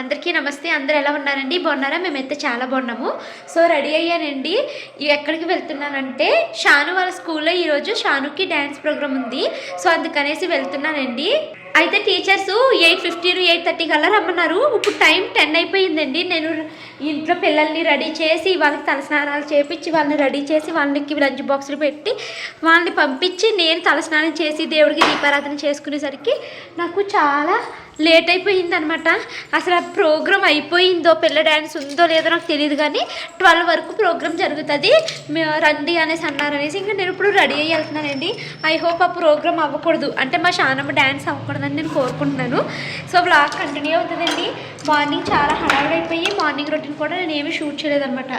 అందరికీ నమస్తే. అందరు ఎలా ఉన్నారండి? బాగున్నారా? మేమైతే చాలా బాగున్నాము. సో రెడీ అయ్యానండి. ఎక్కడికి వెళ్తున్నానంటే షాను వాళ్ళ స్కూల్లో ఈరోజు షానుకి డ్యాన్స్ ప్రోగ్రామ్ ఉంది. సో అందుకనేసి వెళ్తున్నానండి. అయితే teachers eight fifteen eight thirty కల్లా రమ్మన్నారు. ఇప్పుడు టైం టెన్ అయిపోయిందండి. నేను ఇంట్లో పిల్లల్ని రెడీ చేసి వాళ్ళకి తలస్నానాలు చేపించి వాళ్ళని రెడీ చేసి వాళ్ళకి లంచ్ బాక్సులు పెట్టి వాళ్ళని పంపించి నేను తలస్నానం చేసి దేవుడికి దీపారాధన చేసుకునేసరికి నాకు చాలా లేట్ అయిపోయింది అనమాట అసలు ఆ ప్రోగ్రామ్ అయిపోయిందో పిల్ల డ్యాన్స్ ఉందో లేదో నాకు తెలియదు కానీ ట్వెల్వ్ వరకు ప్రోగ్రామ్ జరుగుతుంది. రండి అనేసి అన్నారు అనేసి ఇంకా నేను ఇప్పుడు రెడీ అయ్యి వెళ్తున్నానండి. ఐ హోప్ ఆ ప్రోగ్రామ్ అవ్వకూడదు. అంటే మా షానమ్మ డ్యాన్స్ అవ్వకూడదని నేను కోరుకుంటున్నాను. సో బ్లాగ్ కంటిన్యూ అవుతుందండి. మార్నింగ్ చాలా హడావుడైపోయి మార్నింగ్ రొటీన్ కూడా నేను ఏమీ షూట్ చేయలేదన్నమాట.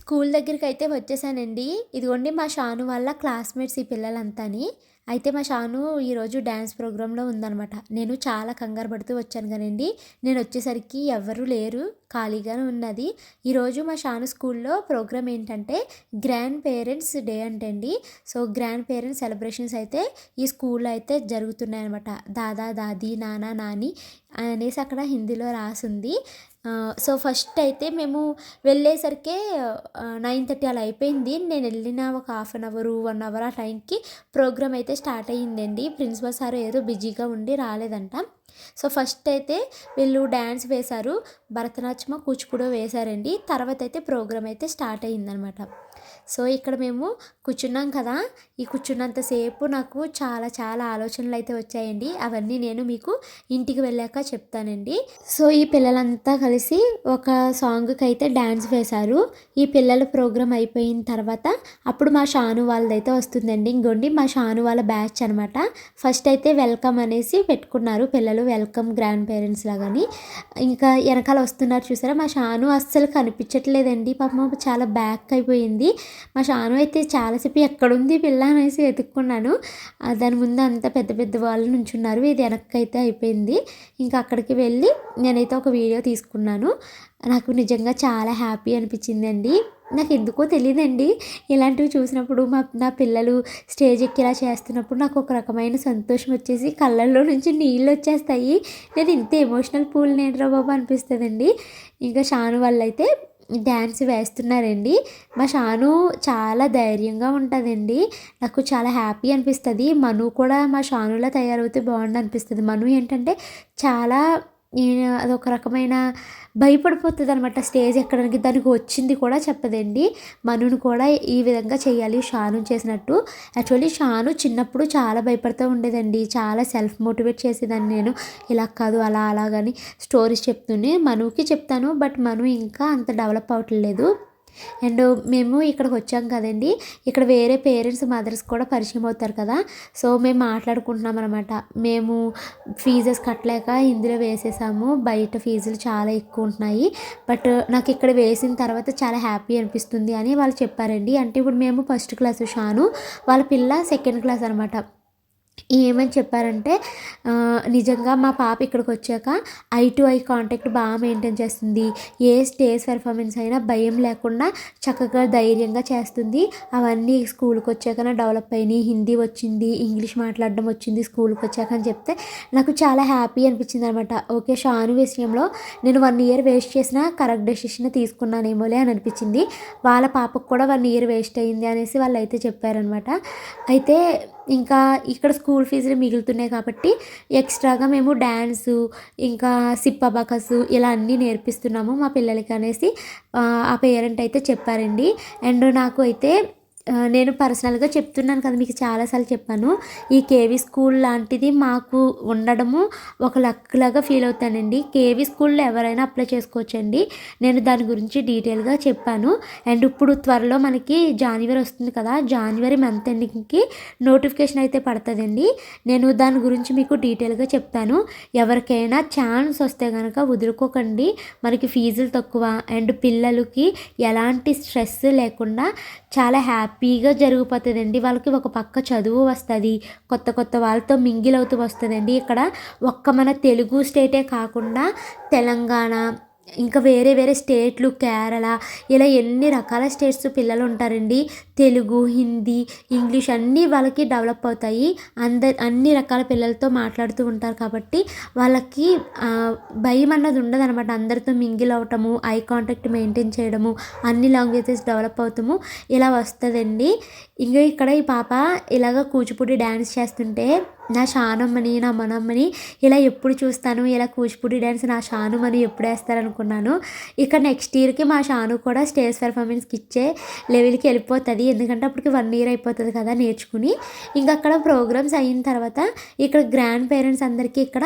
స్కూల్ దగ్గరికి అయితే వచ్చేసానండి. ఇదిగోండి మా షాను వాళ్ళ క్లాస్మేట్స్ ఈ పిల్లలంతాని. అయితే మా షాను ఈరోజు డ్యాన్స్ ప్రోగ్రాంలో ఉందనమాట నేను చాలా కంగారు పడుతూ వచ్చాను కానండి. నేను వచ్చేసరికి ఎవ్వరూ లేరు. ఖాళీగానే ఉన్నది. ఈరోజు మా షాను స్కూల్లో ప్రోగ్రామ్ ఏంటంటే గ్రాండ్ పేరెంట్స్ డే అంటండి. సో గ్రాండ్ పేరెంట్స్ సెలబ్రేషన్స్ అయితే ఈ స్కూల్లో అయితే జరుగుతున్నాయి అనమాట దాదా దాది నానా నాని అనేసి అక్కడ హిందీలో రాసింది. సో ఫస్ట్ అయితే మేము వెళ్ళేసరికి నైన్ థర్టీ అలా అయిపోయింది. నేను వెళ్ళిన ఒక half an hour one hour ఆ టైంకి ప్రోగ్రామ్ అయితే స్టార్ట్ అయ్యిందండి. ప్రిన్సిపల్ సార్ ఏదో బిజీగా ఉండి రాలేదంట. సో ఫస్ట్ అయితే వీళ్ళు డ్యాన్స్ వేశారు భరతనాట్యమ కూచిపూడి వేశారండి. తర్వాత అయితే ప్రోగ్రామ్ అయితే స్టార్ట్ అయ్యిందనమాట. సో ఇక్కడ మేము కూర్చున్నాం కదా. ఈ కూర్చున్నంతసేపు నాకు చాలా చాలా ఆలోచనలు అయితే వచ్చాయండి. అవన్నీ నేను మీకు ఇంటికి వెళ్ళాక చెప్తానండి. సో ఈ పిల్లలంతా కలిసి ఒక సాంగ్కి అయితే డ్యాన్స్ వేశారు. ఈ పిల్లల ప్రోగ్రామ్ అయిపోయిన తర్వాత అప్పుడు మా షాను వాళ్ళదైతే వస్తుందండి. ఇంకోండి మా షాను వాళ్ళ బ్యాచ్ అనమాట ఫస్ట్ అయితే వెల్కమ్ అనేసి పెట్టుకున్నారు పిల్లలు వెల్కమ్ గ్రాండ్ పేరెంట్స్ లాగాని ఇంకా వెనకాల వస్తున్నారు చూసారా? మా షాను అస్సలు కనిపించట్లేదండి. పాపం చాలా బ్యాక్ అయిపోయింది. మా షాను అయితే చాలాసేపు ఎక్కడుంది పిల్ల అనేసి వెతుక్కున్నాను. దాని ముందు అంత పెద్ద పెద్ద వాళ్ళు నుంచున్నారు. ఇది వెనక్కైతే అయిపోయింది. ఇంకా అక్కడికి వెళ్ళి నేనైతే ఒక వీడియో తీసుకున్నాను. నాకు నిజంగా చాలా హ్యాపీ అనిపించిందండి. నాకు ఎందుకో తెలియదండి ఇలాంటివి చూసినప్పుడు మా నా పిల్లలు స్టేజ్ ఎక్కి ఇలా చేస్తున్నప్పుడు నాకు ఒక రకమైన సంతోషం వచ్చేసి కళ్ళల్లో నుంచి నీళ్ళు వచ్చేస్తాయి. నేను ఇంత ఎమోషనల్ పూల్ నేనరా బాబు అనిపిస్తుందండి. ఇంకా షాను వాళ్ళైతే డ్యాన్స్ వేస్తున్నారండి. మా షాను చాలా ధైర్యంగా ఉంటుందండి. నాకు చాలా హ్యాపీ అనిపిస్తుంది. మను కూడా మా షానులా తయారవుతే బాగుండు అనిపిస్తుంది మను ఏంటంటే చాలా అదొక రకమైన భయపడిపోతుంది అనమాట స్టేజ్ ఎక్కడానికి దానికి వచ్చింది కూడా చెప్పదండి. మనును కూడా ఈ విధంగా చేయాలి. షాను చేసినట్టు. యాక్చువల్లీ షాను చిన్నప్పుడు చాలా భయపడుతూ ఉండేదండి. చాలా సెల్ఫ్ మోటివేట్ చేసేదాన్ని నేను. ఇలా కాదు అలా అలాగని స్టోరీస్ చెప్తూనే మనుకి చెప్తాను. బట్ మను ఇంకా అంత డెవలప్ అవ్వట్లేదు. అండ్ మేము ఇక్కడికి వచ్చాం కదండి. ఇక్కడ వేరే పేరెంట్స్ మదర్స్ కూడా పరిచయం అవుతారు కదా. సో మేము మాట్లాడుకుంటున్నాం అనమాట మేము ఫీజెస్ కట్టలేక ఇందులో వేసేసాము. బయట ఫీజులు చాలా ఎక్కువ ఉంటున్నాయి. బట్ నాకు ఇక్కడ వేసిన తర్వాత చాలా హ్యాపీ అనిపిస్తుంది అని వాళ్ళు చెప్పారండి. అంటే ఇప్పుడు మేము ఫస్ట్ క్లాస్ షాను. వాళ్ళ పిల్ల సెకండ్ క్లాస్ అనమాట ఏమని చెప్పారంటే నిజంగా మా పాప ఇక్కడికి వచ్చాక ఐ టు ఐ కాంటాక్ట్ బాగా మెయింటైన్ చేస్తుంది. ఏ స్టేజ్ పెర్ఫార్మెన్స్ అయినా భయం లేకుండా చక్కగా ధైర్యంగా చేస్తుంది. అవన్నీ స్కూల్కి వచ్చాక డెవలప్ అయినాయి. హిందీ వచ్చింది ఇంగ్లీష్ మాట్లాడడం వచ్చింది స్కూల్కి వచ్చాక అని చెప్తే నాకు చాలా హ్యాపీ అనిపించింది అనమాట ఓకే షాను విషయంలో నేను వన్ ఇయర్ వేస్ట్ చేసిన కరెక్ట్ డెసిషన్ తీసుకున్నానేమోలే అని అనిపించింది. వాళ్ళ పాపకు కూడా వన్ ఇయర్ వేస్ట్ అయింది అనేసి వాళ్ళు అయితే చెప్పారనమాట అయితే ఇంకా ఇక్కడ స్కూల్ ఫీజులు మిగులుతున్నాయి కాబట్టి ఎక్స్ట్రాగా మేము డ్యాన్సు ఇంకా సిప్పబకసు ఇలా అన్నీ నేర్పిస్తున్నాము మా పిల్లలకి అనేసి ఆ, పేరెంట్ అయితే చెప్పారండి. అండ్ నాకు అయితే నేను పర్సనల్గా చెప్తున్నాను కదా మీకు చాలాసార్లు చెప్పాను. ఈ కేవీ స్కూల్ లాంటిది మాకు ఉండడము ఒక లక్లాగా ఫీల్ అవుతానండి. కేవీ స్కూల్లో ఎవరైనా అప్లై చేసుకోవచ్చండి. నేను దాని గురించి డీటెయిల్గా చెప్పాను. అండ్ ఇప్పుడు త్వరలో మనకి జాన్వరి వస్తుంది కదా జాన్వరి మంత్ ఎండింగ్కి నోటిఫికేషన్ అయితే పడుతుందండి. నేను దాని గురించి మీకు డీటెయిల్గా చెప్తాను ఎవరికైనా ఛాన్స్ వస్తే కనుక వదులుకోకండి. మనకి ఫీజులు తక్కువ. అండ్ పిల్లలకి ఎలాంటి స్ట్రెస్ లేకుండా చాలా హ్యాపీ హ్యాపీగా జరిగిపోతుందండి. వాళ్ళకి ఒక పక్క చదువు వస్తుంది కొత్త కొత్త వాళ్ళతో మింగిల్ అవుతూ వస్తుందండి. ఇక్కడ ఒక్క మన తెలుగు స్టేటే కాకుండా తెలంగాణ ఇంకా వేరే వేరే స్టేట్లు కేరళ ఇలా ఎన్ని రకాల స్టేట్స్ పిల్లలు ఉంటారండి తెలుగు హిందీ ఇంగ్లీష్ అన్నీ వాళ్ళకి డెవలప్ అవుతాయి. అందరు అన్ని రకాల పిల్లలతో మాట్లాడుతూ ఉంటారు కాబట్టి వాళ్ళకి భయం అన్నది ఉండదు అనమాట అందరితో మింగిల్ అవటము ఐ కాంటాక్ట్ మెయింటైన్ చేయడము అన్ని లాంగ్వేజెస్ డెవలప్ అవుతాము. ఇలా వస్తుందండి. ఇంకా ఇక్కడ ఈ పాప ఇలాగ కూచిపూడి డ్యాన్స్ చేస్తుంటే నా షానమ్మని నా మనమ్మని ఇలా ఎప్పుడు చూస్తాను? ఇలా కూచిపూడి డ్యాన్స్ నా షానుమని ఎప్పుడు వేస్తారనుకున్నాను. ఇక నెక్స్ట్ ఇయర్కి మా షాను కూడా స్టేజ్ పెర్ఫార్మెన్స్కి ఇచ్చే లెవెల్కి వెళ్ళిపోతుంది. ఎందుకంటే అప్పటికి వన్ ఇయర్ అయిపోతుంది కదా నేర్చుకుని. ఇంకా అక్కడ ప్రోగ్రామ్స్ అయిన తర్వాత ఇక్కడ గ్రాండ్ పేరెంట్స్ అందరికీ ఇక్కడ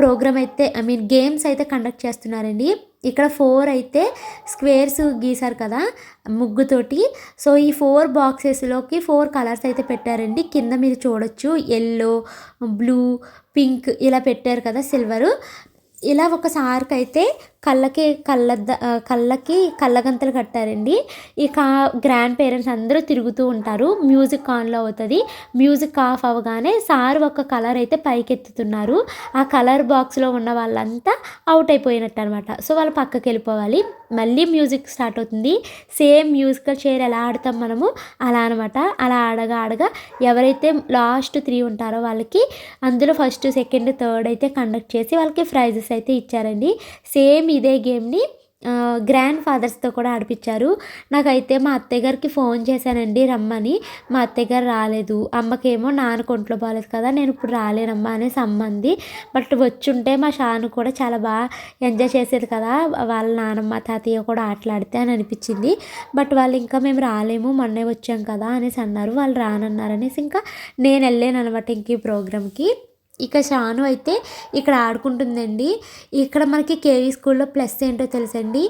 ప్రోగ్రామ్ అయితే ఐ మీన్ గేమ్స్ అయితే కండక్ట్ చేస్తున్నారండి. ఇక్కడ ఫోర్ అయితే స్క్వేర్స్ గీసారు కదా ముగ్గుతోటి. సో ఈ ఫోర్ బాక్సెస్లోకి ఫోర్ కలర్స్ అయితే పెట్టారండి. కింద మీరు చూడొచ్చు ఎల్లో బ్లూ పింక్ ఇలా పెట్టారు కదా సిల్వరు. ఇలా ఒక సార్కి అయితే కళ్ళకి కళ్ళద్ద కళ్ళకి కళ్ళగంతలు కట్టారండి. ఇక గ్రాండ్ పేరెంట్స్ అందరూ తిరుగుతూ ఉంటారు. మ్యూజిక్ ఆన్లో అవుతుంది. మ్యూజిక్ ఆఫ్ అవ్వగానే సార్ ఒక కలర్ అయితే పైకెత్తుతున్నారు. ఆ కలర్ బాక్స్లో ఉన్న వాళ్ళంతా అవుట్ అయిపోయినట్టు అనమాట సో వాళ్ళు పక్కకి వెళ్ళిపోవాలి. మళ్ళీ మ్యూజిక్ స్టార్ట్ అవుతుంది. సేమ్ మ్యూజికల్ చైర్ ఎలా ఆడతాం మనము? అలా అనమాట. అలా ఆడగా ఆడగా ఎవరైతే లాస్ట్ త్రీ ఉంటారో వాళ్ళకి అందులో ఫస్ట్ సెకండ్ థర్డ్ అయితే కండక్ట్ చేసి వాళ్ళకి ప్రైజెస్ అయితే ఇచ్చారండి. సేమ్ ఇదే గేమ్ని గ్రాండ్ ఫాదర్స్తో కూడా ఆడిపించారు నాకైతే మా అత్తయ్య గారికి ఫోన్ చేశానండి రమ్మని. మా అత్తయ్య గారు రాలేదు. అమ్మకేమో నాన్న కొంట్లో బాగాలేదు కదా నేను ఇప్పుడు రాలేనమ్మా అనేసి అమ్మంది బట్ వచ్చుంటే మా షాను కూడా చాలా బాగా ఎంజాయ్ చేసేది కదా వాళ్ళ నానమ్మ తాతయ్య కూడా ఆటలాడితే అని అనిపించింది. బట్ వాళ్ళు ఇంకా మేము రాలేము మొన్నే వచ్చాం కదా అనేసి అన్నారు. వాళ్ళు రానన్నారు అనేసి ఇంకా నేను వెళ్ళాను అనమాట ఇంక ఈ ప్రోగ్రామ్కి. ఇక షాను అయితే ఇక్కడ ఆడుకుంటుందండి. ఇక్కడ మనకి కేవీ స్కూల్లో ప్లస్ ఏంటో తెలుసండి?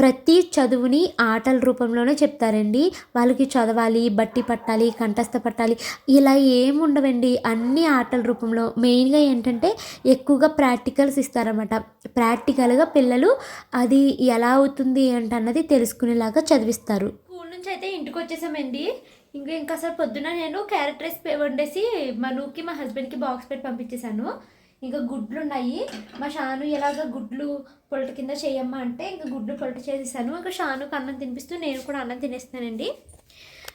ప్రతి చదువుని ఆటల రూపంలోనే చెప్తారండి. వాళ్ళకి చదవాలి బట్టి పట్టాలి కంఠస్థ పట్టాలి ఇలా ఏమి ఉండవండి. అన్ని ఆటల రూపంలో మెయిన్గా ఏంటంటే ఎక్కువగా ప్రాక్టికల్స్ ఇస్తారన్నమాట. ప్రాక్టికల్గా పిల్లలు అది ఎలా అవుతుంది ఏంటన్నది తెలుసుకునేలాగా చదివిస్తారు. స్కూల్ నుంచి అయితే ఇంటికి వచ్చేసామండి ఇంకా ఇంకా అసలు పొద్దున నేను క్యారెట్ రైస్ పే- వండేసి మా నూకి మా హస్బెండ్కి బాక్స్ పెట్టి పంపించేశాను. ఇంకా గుడ్లు ఉన్నాయి మా షాను ఎలాగ గుడ్లు పొలట కింద చేయమ్మా అంటే ఇంకా గుడ్లు పొలట చేసేసాను. ఇంకా షానుకి అన్నం తినిపిస్తూ నేను కూడా అన్నం తినేస్తానండి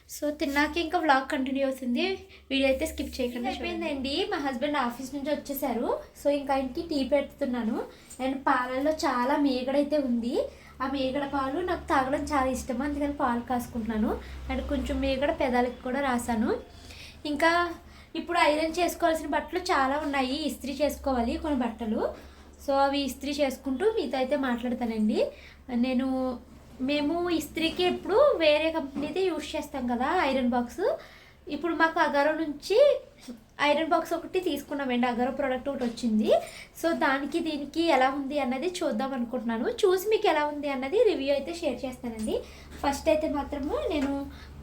సో తిన్నాక ఇంకా వ్లాగ్ కంటిన్యూ అవుతుంది. వీడియో అయితే స్కిప్ చేయకుండా అయిపోయిందండి. మా హస్బెండ్ ఆఫీస్ నుంచి వచ్చేసారు. సో ఇంకా ఆయనకి టీ పెడుతున్నాను. అండ్ పాలల్లో చాలా మీగడైతే ఉంది. ఆ మేగడ పాలు నాకు తాగడం చాలా ఇష్టం. అందుకని పాలు కాసుకుంటున్నాను. అండ్ కొంచెం మేగడ పెదాలకి కూడా రాశాను ఇంకా ఇప్పుడు ఐరన్ చేసుకోవాల్సిన బట్టలు చాలా ఉన్నాయి. ఇస్త్రీ చేసుకోవాలి కొన్ని బట్టలు. సో అవి ఇస్త్రీ చేసుకుంటూ మీతో అయితే మాట్లాడతానండి. నేను మేము ఇస్త్రీకి ఎప్పుడు వేరే కంపెనీది యూస్ చేస్తాం కదా ఐరన్ బాక్స్. ఇప్పుడు మాకు అగారో నుంచి ఐరన్ బాక్స్ ఒకటి తీసుకున్నామండి. అగారో ప్రోడక్ట్ ఒకటి వచ్చింది. సో దానికి దీనికి ఎలా ఉంది అన్నది చూద్దాం అనుకుంటున్నాను. చూసి మీకు ఎలా ఉంది అన్నది రివ్యూ అయితే షేర్ చేస్తానండి. ఫస్ట్ అయితే మాత్రము నేను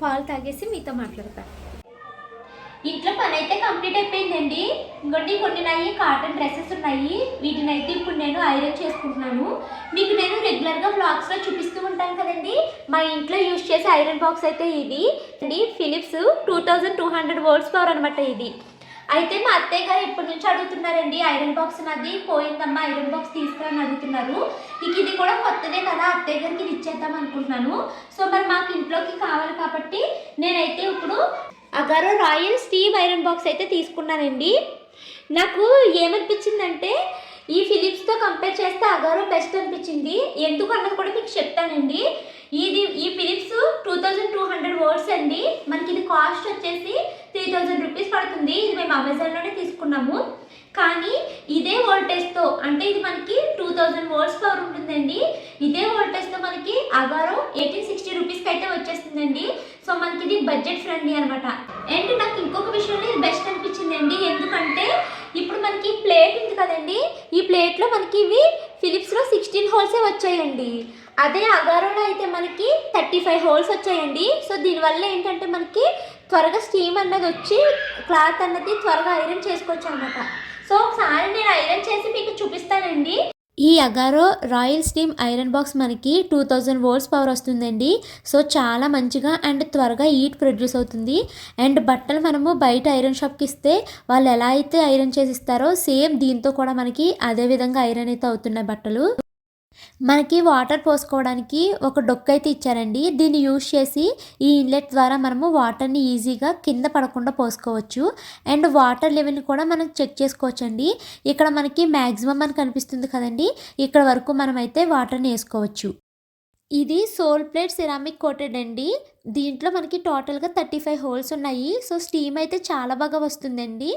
పాలు తాగేసి మీతో మాట్లాడతాను. ఇంట్లో పని అయితే కంప్లీట్ అయిపోయిందండి. ఇంకోటి కొన్ని నాయి కాటన్ డ్రెస్సెస్ ఉన్నాయి. వీటిని అయితే ఇప్పుడు నేను ఐరన్ చేసుకుంటున్నాను. మీకు నేను రెగ్యులర్గా బ్లాగ్స్లో చూపిస్తూ ఉంటాను కదండి. మా ఇంట్లో యూజ్ చేసే ఐరన్ బాక్స్ అయితే ఇది. అండి Philips two thousand two hundred volts power అనమాట ఇది. అయితే మా అత్తయ్య గారు ఎప్పటి నుంచి అడుగుతున్నారండి ఐరన్ బాక్స్ నాది పోయిందమ్మా ఐరన్ బాక్స్ తీసుకురని అడుగుతున్నారు. ఇక ఇది కూడా కొత్తదే కదా అత్తయ్య గారికి ఇచ్చేద్దాం అనుకుంటున్నాను. సో మరి మాకు ఇంట్లోకి కావాలి కాబట్టి నేనైతే ఇప్పుడు Agaro royal steam iron box అయితే తీసుకున్నానండి. నాకు ఏమనిపించిందంటే ఈ ఫిలిప్స్తో కంపేర్ చేస్తే అగారో బెస్ట్ అనిపించింది. ఎందుకు అన్నది కూడా మీకు చెప్తానండి. ఇది ఈ Philips two thousand two hundred watts అండి. మనకి ఇది కాస్ట్ వచ్చేసి త్రీ థౌజండ్ రూపీస్ పడుతుంది. ఇది మేము అమెజాన్లోనే తీసుకున్నాము. కానీ ఇదే వోల్టేజ్తో అంటే ఇది మనకి టూ థౌజండ్ వోల్ట్స్ పవర్ ఉంటుందండి. ఇదే వోల్టేజ్తో మనకి అగారో ఎయిటీన్ సిక్స్టీ రూపీస్కి అయితే వచ్చేస్తుందండి. సో మనకి ఇది బడ్జెట్ ఫ్రెండ్లీ అనమాట అండ్ నాకు ఇంకొక విషయంలో ఇది బెస్ట్ అనిపించిందండి. ఎందుకంటే ఇప్పుడు మనకి ప్లేట్ ఉంది కదండి. ఈ ప్లేట్లో మనకి ఇవి ఫిలిప్స్లో సిక్స్టీన్ హోల్సే వచ్చాయండి. అదే అగారోలో అయితే మనకి థర్టీ ఫైవ్ హోల్స్ వచ్చాయండి. సో దీనివల్ల ఏంటంటే మనకి త్వరగా స్టీమ్ అన్నది వచ్చి క్లాత్ అన్నది త్వరగా ఐరన్ చేసుకోవచ్చు అనమాట సో ఒకసారి నేను ఐరన్ చేసి మీకు చూపిస్తానండి. ఈ Agaro royal steam iron box మనకి టూ థౌజండ్ వోల్ట్స్ పవర్ వస్తుందండి. సో చాలా మంచిగా అండ్ త్వరగా హీట్ ప్రొడ్యూస్ అవుతుంది. అండ్ బట్టలు మనము బయట ఐరన్ షాప్కి ఇస్తే వాళ్ళు ఎలా అయితే ఐరన్ చేసి ఇస్తారో సేమ్ దీంతో కూడా మనకి అదే విధంగా ఐరన్ అయితే అవుతున్నాయి బట్టలు. మనకి వాటర్ పోసుకోవడానికి ఒక డొక్ అయితే ఇచ్చారండి. దీన్ని యూజ్ చేసి ఈ ఇన్లెట్ ద్వారా మనము వాటర్ని ఈజీగా కింద పడకుండా పోసుకోవచ్చు. అండ్ వాటర్ లెవెల్ని కూడా మనం చెక్ చేసుకోవచ్చండి. ఇక్కడ మనకి మ్యాక్సిమం అని కనిపిస్తుంది కదండి. ఇక్కడ వరకు మనమైతే వాటర్ని వేసుకోవచ్చు. ఇది సోల్ ప్లేట్ సిరామిక్ కోటెడ్ అండి. దీంట్లో మనకి టోటల్గా థర్టీ ఫైవ్ హోల్స్ ఉన్నాయి. సో స్టీమ్ అయితే చాలా బాగా వస్తుందండి.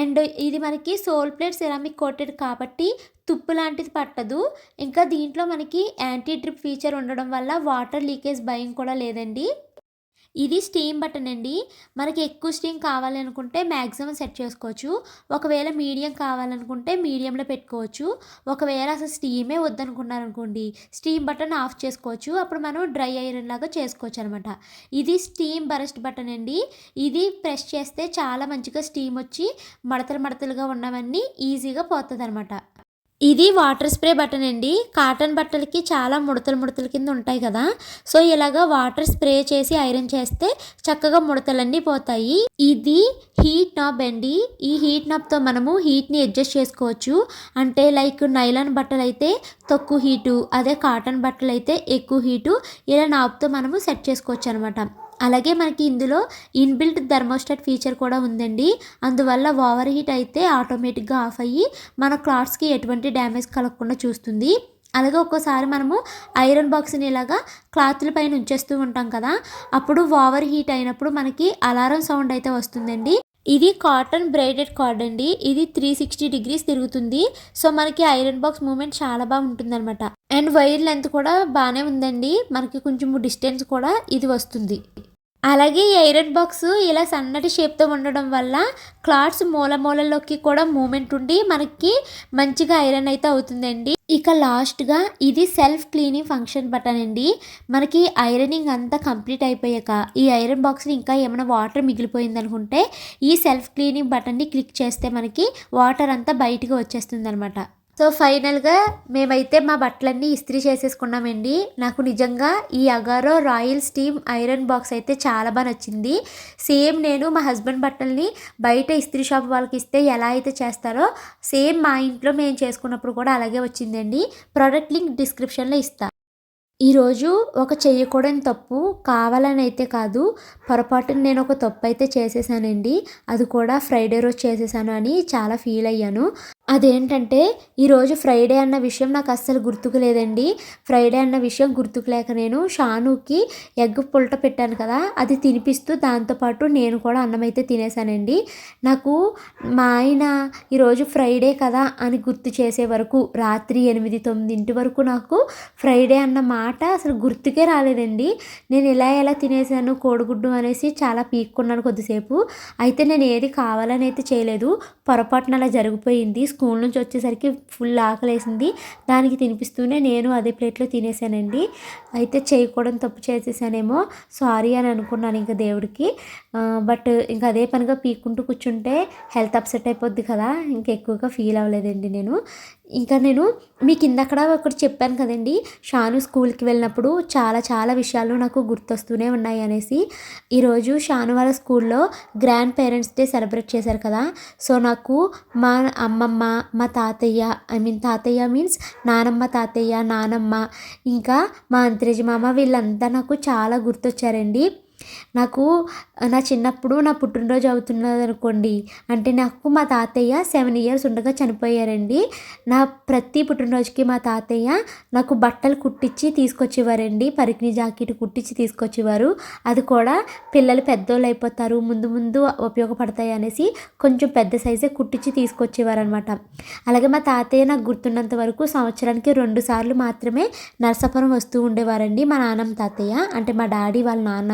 అండ్ ఇది మనకి సోల్ ప్లేట్ సిరామిక్ కోటెడ్ కాబట్టి తుప్పు లాంటిది పట్టదు. ఇంకా దీంట్లో మనకి యాంటీ డ్రిప్ ఫీచర్ ఉండడం వల్ల వాటర్ లీకేజ్ భయం కూడా లేదండి. ఇది స్టీమ్ బటన్ అండి. మనకి ఎక్కువ స్టీమ్ కావాలనుకుంటే మ్యాక్సిమం సెట్ చేసుకోవచ్చు. ఒకవేళ మీడియం కావాలనుకుంటే మీడియంలో పెట్టుకోవచ్చు. ఒకవేళ అసలు స్టీమే వద్దనుకున్నారనుకోండి స్టీమ్ బటన్ ఆఫ్ చేసుకోవచ్చు. అప్పుడు మనం డ్రై ఐరన్ లాగా చేసుకోవచ్చు అనమాట. ఇది స్టీమ్ బరస్ట్ బటన్ అండి. ఇది ప్రెస్ చేస్తే చాలా మంచిగా స్టీమ్ వచ్చి మడతలు మడతలుగా ఉన్నవన్నీ ఈజీగా పోతుంది అనమాట ఇది వాటర్ స్ప్రే బటన్ అండి. కాటన్ బట్టలకి చాలా ముడతలు ముడతల కింద ఉంటాయి కదా. సో ఇలాగా వాటర్ స్ప్రే చేసి ఐరన్ చేస్తే చక్కగా ముడతలన్నీ పోతాయి. ఇది హీట్ నాబ్ అండి. ఈ హీట్ నాబ్తో మనము హీట్ని అడ్జస్ట్ చేసుకోవచ్చు. అంటే లైక్ నైలాన్ బట్టలు అయితే తక్కువ హీటు అదే కాటన్ బట్టలు అయితే ఎక్కువ హీటు ఇలా నాబ్తో మనము సెట్ చేసుకోవచ్చు అనమాట అలాగే మనకి ఇందులో ఇన్బిల్ట్ థర్మోస్టాట్ ఫీచర్ కూడా ఉందండి. అందువల్ల ఓవర్ హీట్ అయితే ఆటోమేటిక్గా ఆఫ్ అయ్యి మన క్లాత్స్కి ఎటువంటి డ్యామేజ్ కలగకుండా చూస్తుంది. అలాగే ఒక్కోసారి మనము ఐరన్ బాక్స్ని ఇలాగా క్లాత్ల పైన ఉంచేస్తూ ఉంటాం కదా అప్పుడు ఓవర్ హీట్ అయినప్పుడు మనకి అలారం సౌండ్ అయితే వస్తుందండి. ఇది కాటన్ బ్రైడెడ్ కార్డ్ అండి. ఇది త్రీ సిక్స్టీ డిగ్రీస్ తిరుగుతుంది. సో మనకి ఐరన్ బాక్స్ మూమెంట్ చాలా బాగా ఉంటుందన్నమాట. అండ్ వైర్ లెంత్ కూడా బాగానే ఉందండి. మనకి కొంచెం డిస్టెన్స్ కూడా ఇది వస్తుంది. అలాగే ఈ ఐరన్ బాక్స్ ఇలా సన్నటి షేప్తో ఉండడం వల్ల క్లాత్స్ మూల మూలలోకి కూడా మూమెంట్ ఉండి మనకి మంచిగా ఐరన్ అయితే అవుతుందండి. ఇక లాస్ట్గా ఇది సెల్ఫ్ క్లీనింగ్ ఫంక్షన్ బటన్ అండి. మనకి ఐరనింగ్ అంతా కంప్లీట్ అయిపోయాక ఈ ఐరన్ బాక్స్ని ఇంకా ఏమైనా వాటర్ మిగిలిపోయింది అనుకుంటే ఈ సెల్ఫ్ క్లీనింగ్ బటన్ని క్లిక్ చేస్తే మనకి వాటర్ అంతా బయటకు వచ్చేస్తుంది అనమాట సో ఫైనల్గా మేమైతే మా బట్టలన్నీ ఇస్త్రీ చేసేసుకున్నామండి. నాకు నిజంగా ఈ Agaro royal steam iron box అయితే చాలా బాగా నచ్చింది. సేమ్ నేను మా హస్బెండ్ బట్టల్ని బయట ఇస్త్రీ షాప్ వాళ్ళకి ఇస్తే ఎలా అయితే చేస్తారో సేమ్ మా ఇంట్లో మేము చేసుకున్నప్పుడు కూడా అలాగే వచ్చిందండి. ప్రోడక్ట్ లింక్ డిస్క్రిప్షన్లో ఇస్తా. ఈరోజు ఒక చెయ్యకూడని తప్పు కావాలని అయితే కాదు పొరపాటున నేను ఒక తప్పు అయితే చేసేసానండి. అది కూడా ఫ్రైడే రోజు చేసేసాను అని చాలా ఫీల్ అయ్యాను. అదేంటంటే ఈరోజు ఫ్రైడే అన్న విషయం నాకు అస్సలు గుర్తుకు లేదండి. ఫ్రైడే అన్న విషయం గుర్తుకు లేక నేను షానుకి ఎగ్ పుల్ట పెట్టాను కదా అది తినిపిస్తూ దాంతోపాటు నేను కూడా అన్నం అయితే తినేసానండి. నాకు మా ఆయన ఈరోజు ఫ్రైడే కదా అని గుర్తు చేసే వరకు రాత్రి ఎనిమిది తొమ్మిదింటి వరకు నాకు ఫ్రైడే అన్న మా మాట అసలు గుర్తుకే రాలేదండి. నేను ఇలా ఎలా తినేసాను కోడిగుడ్డు అనేసి చాలా పీక్కున్నాను కొద్దిసేపు. అయితే నేను ఏది కావాలని అయితే చేయలేదు. పొరపాటున అలా జరిగిపోయింది. స్కూల్ నుంచి వచ్చేసరికి ఫుల్ ఆకలేసింది. దానికి తినిపిస్తూనే నేను అదే ప్లేట్లో తినేసానండి అయితే చేయకూడదు తప్పు చేసేసానేమో. సారీ అని అనుకున్నాను ఇంకా దేవుడికి. బట్ ఇంకా అదే పనిగా పీక్కుంటూ కూర్చుంటే హెల్త్ అప్సెట్ అయిపోద్ది కదా. ఇంకా ఎక్కువగా ఫీల్ అవ్వలేదండి నేను. ఇంకా నేను మీకు ఇందక్కడ ఒకటి చెప్పాను కదండి. షాను స్కూల్కి వెళ్ళినప్పుడు చాలా చాలా విషయాలు నాకు గుర్తొస్తూనే ఉన్నాయి అనేసి. ఈరోజు షాను వాళ్ళ స్కూల్లో గ్రాండ్ పేరెంట్స్ డే సెలబ్రేట్ చేశారు కదా. సో నాకు మా అమ్మమ్మ మా తాతయ్య ఐ మీన్ తాతయ్య మీన్స్ నానమ్మ తాతయ్య నానమ్మ ఇంకా మా అంతరేజి మామ వీళ్ళంతా నాకు చాలా గుర్తొచ్చారండి. నాకు నా చిన్నప్పుడు నా పుట్టినరోజు అవుతున్నది అనుకోండి అంటే నాకు మా తాతయ్య సెవెన్ ఇయర్స్ ఉండగా చనిపోయారండి. నా ప్రతి పుట్టినరోజుకి మా తాతయ్య నాకు బట్టలు కుట్టించి తీసుకొచ్చేవారండి పరికిణి జాకెట్ కుట్టించి తీసుకొచ్చేవారు. అది కూడా పిల్లలు పెద్దోళ్ళు అయిపోతారు ముందు ముందు ఉపయోగపడతాయి అనేసి కొంచెం పెద్ద సైజే కుట్టించి తీసుకొచ్చేవారు అనమాట అలాగే మా తాతయ్య నాకు గుర్తున్నంత వరకు సంవత్సరానికి రెండు సార్లు మాత్రమే నరసాపురం వస్తూ ఉండేవారండి మా నాన్నమ్మ తాతయ్య అంటే మా డాడీ వాళ్ళ నాన్న.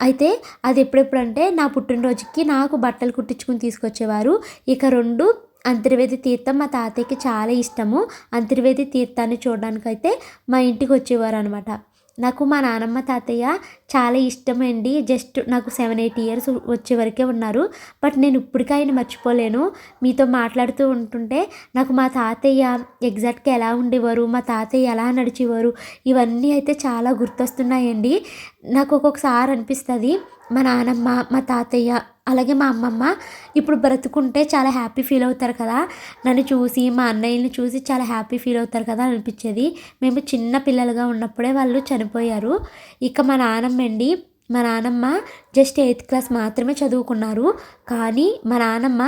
అయితే అది ఎప్పుడెప్పుడు అంటే నా పుట్టినరోజుకి నాకు బట్టలు కుట్టించుకుని తీసుకొచ్చేవారు. ఇక రెండు అంతర్వేది తీర్థం మా తాతయ్యకి చాలా ఇష్టము. అంతర్వేది తీర్థాన్ని చూడడానికైతే మా ఇంటికి వచ్చేవారు అనమాట నాకు మా నానమ్మ తాతయ్య చాలా ఇష్టమండి. జస్ట్ నాకు సెవెన్ ఎయిట్ ఇయర్స్ వచ్చే వరకే ఉన్నారు. బట్ నేను ఇప్పటికీ ఆయన మర్చిపోలేను. మీతో మాట్లాడుతూ ఉంటుంటే నాకు మా తాతయ్య ఎగ్జాక్ట్గా ఎలా ఉండేవారు మా తాతయ్య ఎలా నడిచేవారు ఇవన్నీ అయితే చాలా గుర్తొస్తున్నాయండి. నాకు ఒక్కొక్కసారి అనిపిస్తుంది మా నానమ్మ మా తాతయ్య అలాగే మా అమ్మమ్మ ఇప్పుడు బ్రతుకుంటే చాలా హ్యాపీ ఫీల్ అవుతారు కదా. నన్ను చూసి మా అన్నయ్యని చూసి చాలా హ్యాపీ ఫీల్ అవుతారు కదా అనిపించేది. మేము చిన్న పిల్లలుగా ఉన్నప్పుడే వాళ్ళు చనిపోయారు. ఇక మా నానమ్మ అండి మా నానమ్మ జస్ట్ ఎయిత్ క్లాస్ మాత్రమే చదువుకున్నారు. కానీ మా నానమ్మ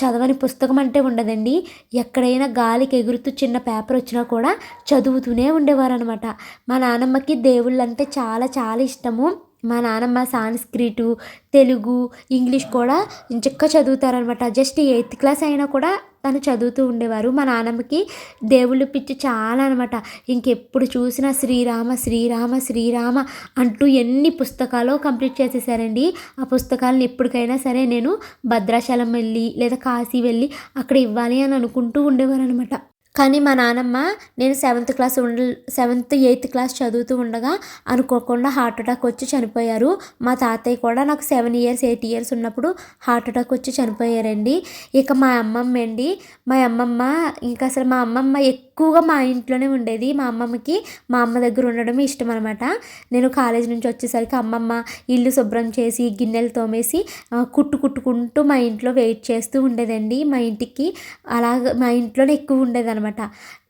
చదవని పుస్తకం అంటే ఉండదండి. ఎక్కడైనా గాలికి ఎగురుతూ చిన్న పేపర్ వచ్చినా కూడా చదువుతూనే ఉండేవారు అనమాట మా నానమ్మకి దేవుళ్ళు అంటే చాలా చాలా ఇష్టము. మా నానమ్మ సాంస్క్రిటు తెలుగు ఇంగ్లీష్ కూడా ఇంచక్క చదువుతారనమాట జస్ట్ ఎయిత్ క్లాస్ అయినా కూడా తను చదువుతూ ఉండేవారు. మా నాన్నమ్మకి దేవుళ్ళు పిచ్చి చాలా అనమాట ఇంకెప్పుడు చూసినా శ్రీరామ శ్రీరామ శ్రీరామ అంటూ ఎన్ని పుస్తకాలు కంప్లీట్ చేసేసారండి. ఆ పుస్తకాలను ఎప్పటికైనా సరే నేను భద్రాచలం వెళ్ళి లేదా కాశీ వెళ్ళి అక్కడ ఇవ్వాలి అని అనుకుంటూ ఉండేవారు అనమాట కానీ మా నాన్నమ్మ నేను సెవెంత్ క్లాస్ ఉండ సెవెంత్ ఎయిత్ క్లాస్ చదువుతూ ఉండగా అనుకోకుండా హార్ట్ అటాక్ వచ్చి చనిపోయారు. మా తాతయ్య కూడా నాకు సెవెన్ ఇయర్స్ ఎయిట్ ఇయర్స్ ఉన్నప్పుడు హార్ట్ అటాక్ వచ్చి చనిపోయారండి. ఇక మా అమ్మమ్మ అండి మా అమ్మమ్మ ఇంకా అసలు మా అమ్మమ్మ ఎక్కువగా మా ఇంట్లోనే ఉండేది. మా అమ్మమ్మకి మా అమ్మ దగ్గర ఉండడం ఇష్టం అనమాట నేను కాలేజ్ నుంచి వచ్చేసరికి అమ్మమ్మ ఇల్లు శుభ్రం చేసి గిన్నెలు తోమేసి కుట్టు కుట్టుకుంటూ మా ఇంట్లో వెయిట్ చేస్తూ ఉండేదండి. మా ఇంటికి అలాగ మా ఇంట్లోనే ఎక్కువ ఉండేదన్నమాట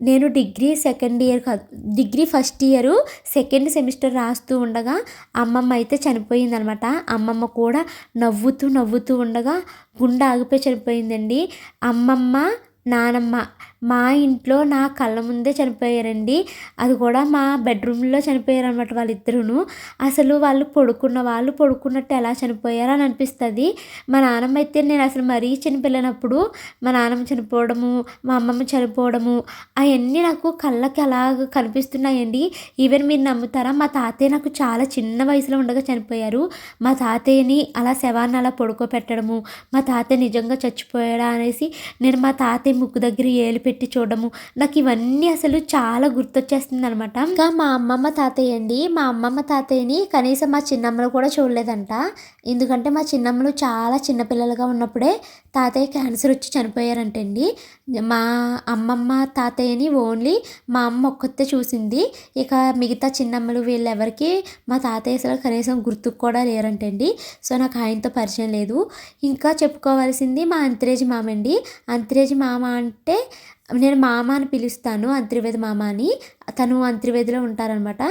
నేను డిగ్రీ సెకండ్ ఇయర్ కాదు degree first year second semester రాస్తూ ఉండగా అమ్మమ్మ అయితే చనిపోయిందనమాట అమ్మమ్మ కూడా నవ్వుతూ నవ్వుతూ ఉండగా గుండె ఆగిపోయి చనిపోయిందండి. అమ్మమ్మ నానమ్మ మా ఇంట్లో నా కళ్ళ ముందే చనిపోయారండి. అది కూడా మా బెడ్రూమ్లో చనిపోయారు అనమాట వాళ్ళిద్దరూను. అసలు వాళ్ళు పడుకున్న వాళ్ళు పడుకున్నట్టు ఎలా చనిపోయారు అని అనిపిస్తుంది. మా నాన్నమ్మ అయితే నేను అసలు మరీ చిన్నపిల్లనప్పుడు మా నాన్నమ్మ చనిపోవడము మా అమ్మమ్మ చనిపోవడము అవన్నీ నాకు కళ్ళకి అలాగ కనిపిస్తున్నాయండి. ఈవెన్ మీరు నమ్ముతారా మా తాతయ్య నాకు చాలా చిన్న వయసులో ఉండగా చనిపోయారు. మా తాతయ్యని అలా శవాన్ని అలా పడుకోబెట్టడము మా తాతయ్య నిజంగా చచ్చిపోయాడా అనేసి నేను మా తాతయ్య ముక్కు దగ్గర ఏలిపెట్టి పెట్టి చూడడము. నాకు ఇవన్నీ అసలు చాలా గుర్తొచ్చేస్తుంది అనమాట ఇంకా మా అమ్మమ్మ తాతయ్య అండి మా అమ్మమ్మ తాతయ్యని కనీసం మా చిన్నమ్మలు కూడా చూడలేదంట. ఎందుకంటే మా చిన్నమ్మలు చాలా చిన్నపిల్లలుగా ఉన్నప్పుడే తాతయ్య క్యాన్సర్ వచ్చి చనిపోయారంటండి. మా అమ్మమ్మ తాతయ్యని ఓన్లీ మా అమ్మ ఒక్కతే చూసింది. ఇక మిగతా చిన్నమ్మలు వీళ్ళెవరికి మా తాతయ్య అసలు కనీసం గుర్తుకు కూడా లేరంటండి. సో నాకు ఆయనతో పరిచయం లేదు. ఇంకా చెప్పుకోవాల్సింది మా అంతరేజ్ మామ అండి అంతరేజ్ మామ అంటే నేను మామ అని పిలుస్తాను అంతర్వేద మామ అని. తను అంత్రివేదిలో ఉంటారనమాట.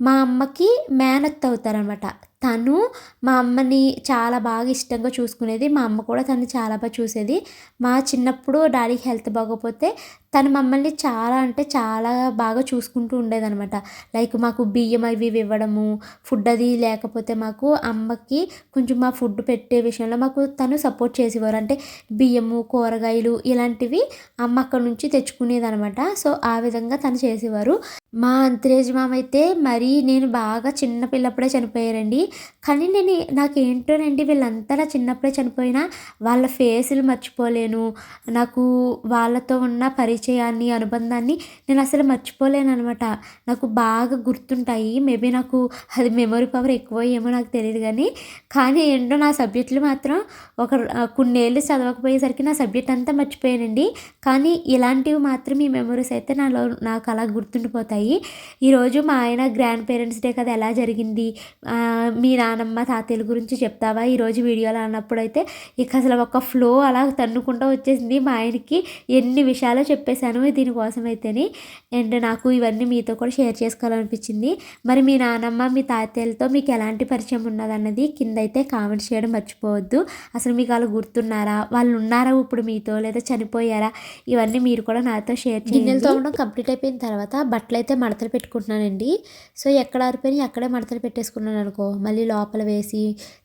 మా అమ్మకి మేనత్త అవుతారనమాట. తను మా అమ్మని చాలా బాగా ఇష్టంగా చూసుకునేది మా అమ్మ కూడా తను చాలా బాగా చూసేది. మా చిన్నప్పుడు డాడీకి హెల్త్ బాగోపోతే తను మమ్మల్ని చాలా అంటే చాలా బాగా చూసుకుంటూ ఉండేదనమాట. లైక్ మాకు బియ్యం అవి ఇవ్వడము ఫుడ్ అది లేకపోతే మాకు అమ్మకి కొంచెం మా ఫుడ్ పెట్టే విషయంలో మాకు తను సపోర్ట్ చేసేవారు. అంటే బియ్యము కూరగాయలు ఇలాంటివి అమ్మ అక్కడ నుంచి తెచ్చుకునేది అనమాట సో ఆ విధంగా తను చేసేవారు. మా అంతరేజ్ మామ అయితే మరీ నేను బాగా చిన్న పిల్లప్పుడే చనిపోయారండి. కానీ నేను నాకేంటోనండి వీళ్ళంతా నా చిన్నప్పుడే చనిపోయినా వాళ్ళ ఫేసులు మర్చిపోలేను. నాకు వాళ్ళతో ఉన్న పరిచయాన్ని అనుబంధాన్ని నేను అసలు మర్చిపోలేను అనమాట నాకు బాగా గుర్తుంటాయి. మేబీ నాకు అది మెమొరీ పవర్ ఎక్కువ ఏమో నాకు తెలియదు కానీ కానీ ఏంటో నా సబ్జెక్టులు మాత్రం ఒక కొన్నేళ్ళు చదవకపోయేసరికి నా సబ్జెక్ట్ అంతా మర్చిపోయానండి. కానీ ఇలాంటివి మాత్రం ఈ మెమొరీస్ అయితే నాలో నాకు అలా గుర్తుండిపోతాయి ఈరోజు మా ఆయన గ్రాండ్ పేరెంట్స్ డే కదా ఎలా జరిగింది? మీ నానమ్మ తాతయ్యల గురించి చెప్తావా? ఈరోజు వీడియోలో అన్నప్పుడు అయితే ఇక అసలు ఒక ఫ్లో అలా తన్నుకుంటూ వచ్చేసింది. మా ఆయనకి ఎన్ని విషయాలు చెప్పేశాను దీనికోసం అయితేని అండ్ నాకు ఇవన్నీ మీతో కూడా షేర్ చేసుకోవాలనిపించింది. మరి మీ నానమ్మ మీ తాతయ్యలతో మీకు ఎలాంటి పరిచయం ఉన్నదన్నది కింద అయితే కామెంట్ చేయడం మర్చిపోవద్దు. అసలు మీకు వాళ్ళు గుర్తున్నారా? వాళ్ళు ఉన్నారా ఇప్పుడు మీతో లేదా చనిపోయారా? ఇవన్నీ మీరు కూడా నాతో షేర్ గిన్నెలు తోమడం కంప్లీట్ అయిపోయిన తర్వాత బట్టలు అట్లయితే మడతలు పెట్టుకుంటున్నానండి. సో ఎక్కడ ఆరిపోయినా అక్కడే మడతలు పెట్టేసుకున్నాను అనుకో మళ్ళీ లోపల వేసి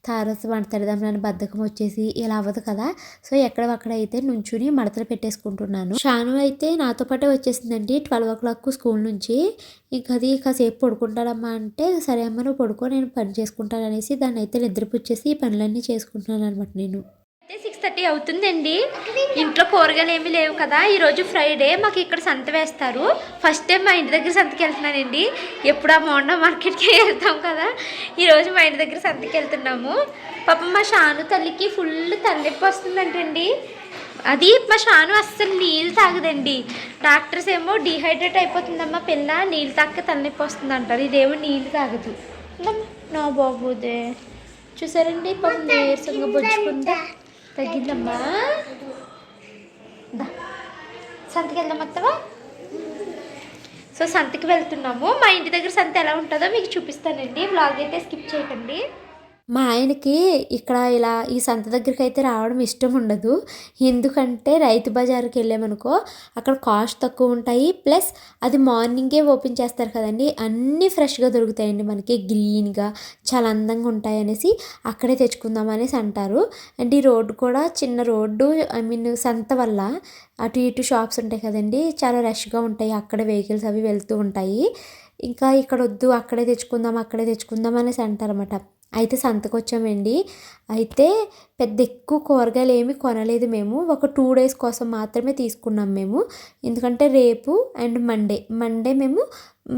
తర్వాత మడతడదాం నన్ను బద్ధకం వచ్చేసి ఇలా అవ్వదు కదా. సో ఎక్కడ అక్కడ అయితే నుంచుని మడతలు పెట్టేసుకుంటున్నాను. షాను అయితే నాతో పాటే వచ్చేసిందండి ట్వెల్వ్ ఓ క్లాక్ స్కూల్ నుంచి. ఇంక అది కాసేపు పడుకుంటాడమ్మా అంటే సరే అమ్మ నువ్వు పడుకో నేను పని చేసుకుంటాను అనేసి దాన్ని అయితే నిద్రపుచ్చేసి ఈ పనులన్నీ చేసుకుంటున్నాను అనమాట నేను. థర్టీ అవుతుందండి. ఇంట్లో కూరగాయలు ఏమీ లేవు కదా. ఈరోజు ఫ్రైడే మాకు ఇక్కడ సంత వేస్తారు. ఫస్ట్ టైం మా ఇంటి దగ్గర సంతకి వెళ్తున్నానండి. ఎప్పుడు ఆ మోండా మార్కెట్కి వెళ్తాం కదా. ఈరోజు మా ఇంటి దగ్గర సంతకి వెళ్తున్నాము. పాపం మా షాను తల్లికి ఫుల్ తలనొప్పి వస్తుందంటండి. అది మా షాను అస్సలు నీళ్ళు తాగదండి. డాక్టర్స్ ఏమో డీహైడ్రేట్ అయిపోతుందమ్మా పిల్ల నీళ్ళు తాగక తలనొప్పి వస్తుంది అంటారు ఇదేమో నీళ్ళు తాగదు. నా బాబుదే. చూసారండి? పాపం నీరసంగా బొచ్చుకుందా. తగ్గిందమ్మా సంతకి వెళ్దాం అత్తవా? సో సంతకి వెళ్తున్నాము. మా ఇంటి దగ్గర సంత ఎలా ఉంటుందో మీకు చూపిస్తానండి. బ్లాగ్ అయితే స్కిప్ చేయకండి. మా ఆయనకి ఇక్కడ ఇలా ఈ సంత దగ్గరికి అయితే రావడం ఇష్టం ఉండదు. ఎందుకంటే రైతు బజార్కి వెళ్ళామనుకో అక్కడ కాస్ట్ తక్కువ ఉంటాయి. ప్లస్ అది మార్నింగే ఓపెన్ చేస్తారు కదండి. అన్నీ ఫ్రెష్గా దొరుకుతాయండి మనకి. గ్రీన్గా చాలా అందంగా ఉంటాయి అనేసి అక్కడే తెచ్చుకుందాం అనేసి అంటారు. అండ్ ఈ రోడ్డు కూడా చిన్న రోడ్డు ఐ మీన్ సంత వల్ల అటు ఇటు షాప్స్ ఉంటాయి కదండి. చాలా రష్గా ఉంటాయి. అక్కడ వెహికల్స్ అవి వెళ్తూ ఉంటాయి. ఇంకా ఇక్కడ వద్దు అక్కడే తెచ్చుకుందాం అక్కడే తెచ్చుకుందాం అనేసి అంటారన్నమాట. అయితే సంతకు వచ్చామండి అయితే పెద్ద ఎక్కువ కూరగాయలు ఏమి కొనలేదు మేము. ఒక టూ డేస్ కోసం మాత్రమే తీసుకున్నాం మేము. ఎందుకంటే రేపు అండ్ మండే. మండే మేము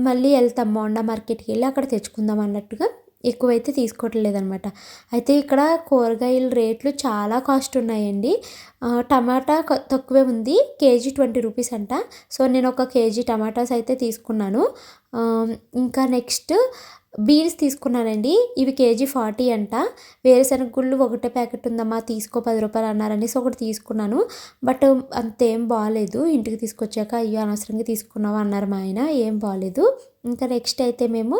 మళ్ళీ వెళ్తాం మోండా మార్కెట్కి వెళ్ళి అక్కడ తెచ్చుకుందాం అన్నట్టుగా ఎక్కువైతే తీసుకోవట్లేదనమాట. అయితే ఇక్కడ కూరగాయల రేట్లు చాలా కాస్ట్ ఉన్నాయండి. టమాటా తక్కువే ఉంది. కేజీ ట్వంటీ రూపీస్ అంట. సో నేను ఒక కేజీ టమాటాస్ అయితే తీసుకున్నాను. ఇంకా నెక్స్ట్ బీన్స్ తీసుకున్నానండి. ఇవి కేజీ ఫార్టీ అంట. వేరుశనగ గుళ్ళు ఒకటే ప్యాకెట్ ఉందమ్మా తీసుకో పది రూపాయలు అన్నారనేసి ఒకటి తీసుకున్నాను. బట్ అంతేం బాగాలేదు ఇంటికి తీసుకొచ్చాక అయ్యో అనవసరంగా తీసుకున్నావు అన్నారు మా ఆయన. ఏం బాగాలేదు ఇంకా నెక్స్ట్ అయితే మేము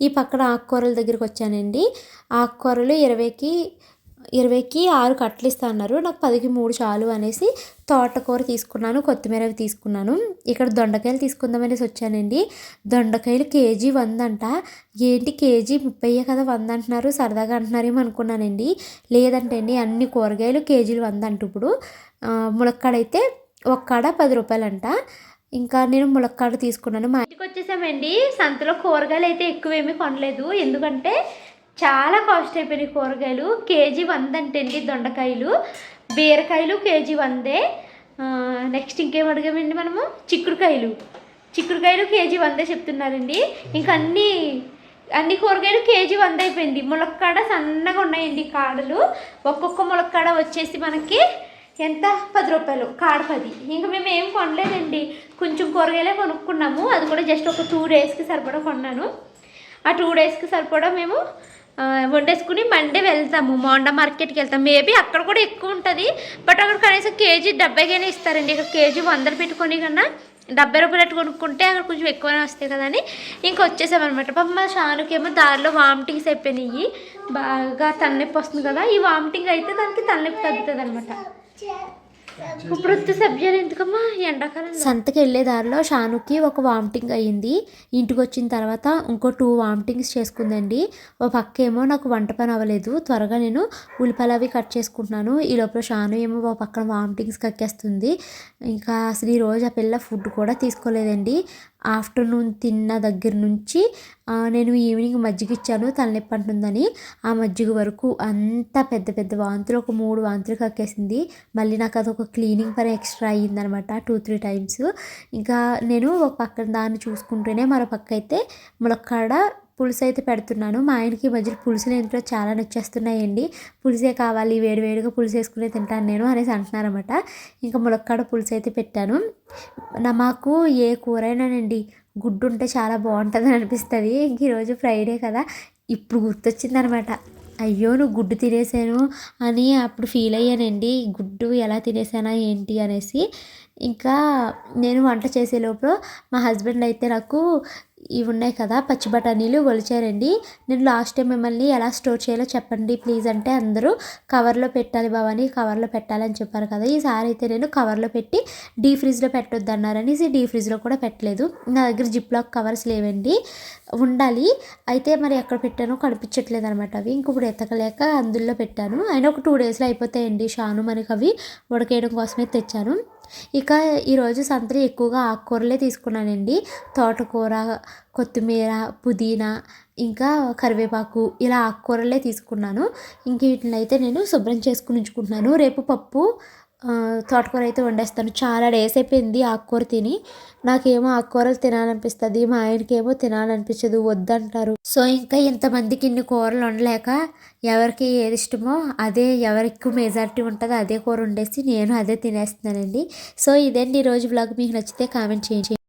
ఈ పక్కన ఆకుకూరల దగ్గరికి వచ్చానండి. ఆకుకూరలు ఇరవైకి ఇరవైకి ఆరు కట్టలు ఇస్తా అన్నారు. నాకు పదికి మూడు చాలు అనేసి తోటకూర తీసుకున్నాను కొత్తిమీర అవి తీసుకున్నాను. ఇక్కడ దొండకాయలు తీసుకుందాం అనేసి వచ్చానండి. దొండకాయలు కేజీ వంద అంట ఏంటి కేజీ ముప్పై కదా వంద అంటున్నారు సరదాగా అంటున్నారేమో అనుకున్నానండి. లేదంటే అండి అన్ని కూరగాయలు కేజీలు వంద అంట ఇప్పుడు ములక్కాడైతే ఒక్క కాడ ఒక్కడ పది రూపాయలంట. ఇంకా నేను ములక్కాడ తీసుకున్నాను. మా ఇంటికి వచ్చేసామండి. సంతలో కూరగాయలు అయితే ఎక్కువ ఏమీ కొనలేదు. ఎందుకంటే చాలా కాస్ట్ అయిపోయినాయి కూరగాయలు. కేజీ వంద అంటండి దొండకాయలు. బీరకాయలు కేజీ వందే. నెక్స్ట్ ఇంకేం అడిగామండి మనము? చిక్కుడుకాయలు. చిక్కుడుకాయలు కేజీ వందే చెప్తున్నారండి. ఇంకా అన్ని అన్ని కూరగాయలు కేజీ వంద అయిపోయింది. ములక్కాడ సన్నగా ఉన్నాయండి కాడలు. ఒక్కొక్క ములక్కాడ వచ్చేసి మనకి ఎంత? పది రూపాయలు. కాడ పది. ఇంకా మేము ఏం కొనలేదండి. కొంచెం కూరగాయలే కొనుక్కున్నాము. అది కూడా జస్ట్ ఒక టూ డేస్కి సరిపడా కొన్నాను. ఆ టూ డేస్కి సరిపడా మేము వండేసుకుని మండే వెళ్తాము. మోండా మార్కెట్కి వెళ్తాం. మేబీ అక్కడ కూడా ఎక్కువ ఉంటుంది. బట్ అక్కడ కనీసం కేజీ డెబ్బైగానే ఇస్తారండి. ఇక్కడ కేజీ వందలు పెట్టుకొని కన్నా డెబ్బై రూపాయలు కొనుక్కుంటే అక్కడ కొంచెం ఎక్కువనే వస్తాయి కదా అని ఇంకా వచ్చేసామన్నమాట. పాప మా షానుకేమో దారిలో వామిటింగ్స్ అయిపోయినాయి. బాగా తలనొప్పి వస్తుంది కదా. ఈ వామిటింగ్ అయితే దానికి తలనొప్పి తగ్గుతుంది అనమాట ఇప్పుడు సబ్జెక్ట్ ఎందుకమ్మా? ఎండాకాలం సంతకి వెళ్ళే దారిలో షానుకి ఒక వామిటింగ్ అయ్యింది. ఇంటికి వచ్చిన తర్వాత ఇంకో టూ వామిటింగ్స్ చేసుకుందండి. ఓ పక్క ఏమో నాకు వంట పని అవ్వలేదు. త్వరగా నేను ఉల్లిపాయలు అవి కట్ చేసుకుంటున్నాను. ఈ లోపల షాను ఏమో ఓ పక్కన వామిటింగ్స్ కక్కేస్తుంది. ఇంకా అసలు ఈ రోజు ఆ పిల్ల ఫుడ్ కూడా తీసుకోలేదండి. ఆఫ్టర్నూన్ తిన్న దగ్గర నుంచి నేను ఈవినింగ్ మజ్జిగ ఇచ్చాను తలనొప్పి అంటుందని. ఆ మజ్జిగ వరకు అంత పెద్ద పెద్ద వాంతులు ఒక మూడు వాంతులు కక్కేసింది. మళ్ళీ నాకు అది ఒక క్లీనింగ్ పని ఎక్స్ట్రా అయ్యిందనమాట టూ త్రీ టైమ్స్. ఇంకా నేను ఒక పక్కన దాన్ని చూసుకుంటూనే మరో పక్క అయితే ములక్కాడ పులుసు అయితే పెడుతున్నాను. మా ఆయనకి మధ్యలో పులుసులు ఇంట్లో చాలా నచ్చేస్తున్నాయండి. పులుసే కావాలి వేడి వేడిగా పులుసు వేసుకునే తింటాను నేను అనేసి అంటున్నారన్నమాట. ఇంకా ములక్కాడ పులుసు అయితే పెట్టాను. నా మాకు ఏ కూరైనానండి గుడ్డు ఉంటే చాలా బాగుంటుంది అనిపిస్తుంది. ఇంక ఈరోజు ఫ్రైడే కదా ఇప్పుడు గుర్తొచ్చిందనమాట అయ్యో నువ్వు గుడ్డు తినేసాను అని అప్పుడు ఫీల్ అయ్యానండి. గుడ్డు ఎలా తినేసానా ఏంటి అనేసి. ఇంకా నేను వంట చేసే లోపల మా హస్బెండ్ అయితే నాకు ఇవి ఉన్నాయి కదా పచ్చి బఠానీలు ఒలిచారండి. నేను లాస్ట్ టైం మిమ్మల్ని ఎలా స్టోర్ చేయాలో చెప్పండి ప్లీజ్ అంటే అందరూ కవర్లో పెట్టాలి భవాని కవర్లో పెట్టాలని చెప్పారు కదా. ఈసారి అయితే నేను కవర్లో పెట్టి డీ ఫ్రిడ్జ్లో పెట్టొద్దు అన్నారని డీ ఫ్రిడ్జ్లో కూడా పెట్టలేదు. నా దగ్గర జిప్ లాక్ కవర్స్ లేవండి. ఉండాలి. అయితే మరి ఎక్కడ పెట్టానో కనిపించట్లేదు అనమాట అవి. ఇంక ఇప్పుడు ఎత్తకలేక అందులో పెట్టాను. అయినా ఒక టూ డేస్లో అయిపోతాయండి. షాను మనకి అవి ఉడకేయడం కోసమే తెచ్చాను. ఇక ఈరోజు సంతలో ఎక్కువగా ఆకుకూరలే తీసుకున్నానండి. తోటకూర కొత్తిమీర పుదీనా ఇంకా కరివేపాకు ఇలా ఆకుకూరలే తీసుకున్నాను. ఇంక వీటిని అయితే నేను శుభ్రం చేసుకుని ఉంచుకుంటున్నాను రేపు పప్పు తోటకూర అయితే వండేస్తాను. చాలా డేస్ అయిపోయింది ఆకుకూర తిని. నాకేమో ఆకుకూరలు తినాలనిపిస్తుంది మా ఆయనకేమో తినాలనిపించదు వద్దంటారు. సో ఇంకా ఇంతమందికి ఇన్ని కూరలు వండలేక ఎవరికి ఏది ఇష్టమో అదే ఎవరికి మెజారిటీ ఉంటుందో అదే కూర వండేసి నేను అదే తినేస్తున్నానండి. సో ఇదండి ఈరోజు బ్లాగ్ మీకు నచ్చితే కామెంట్ చేయండి.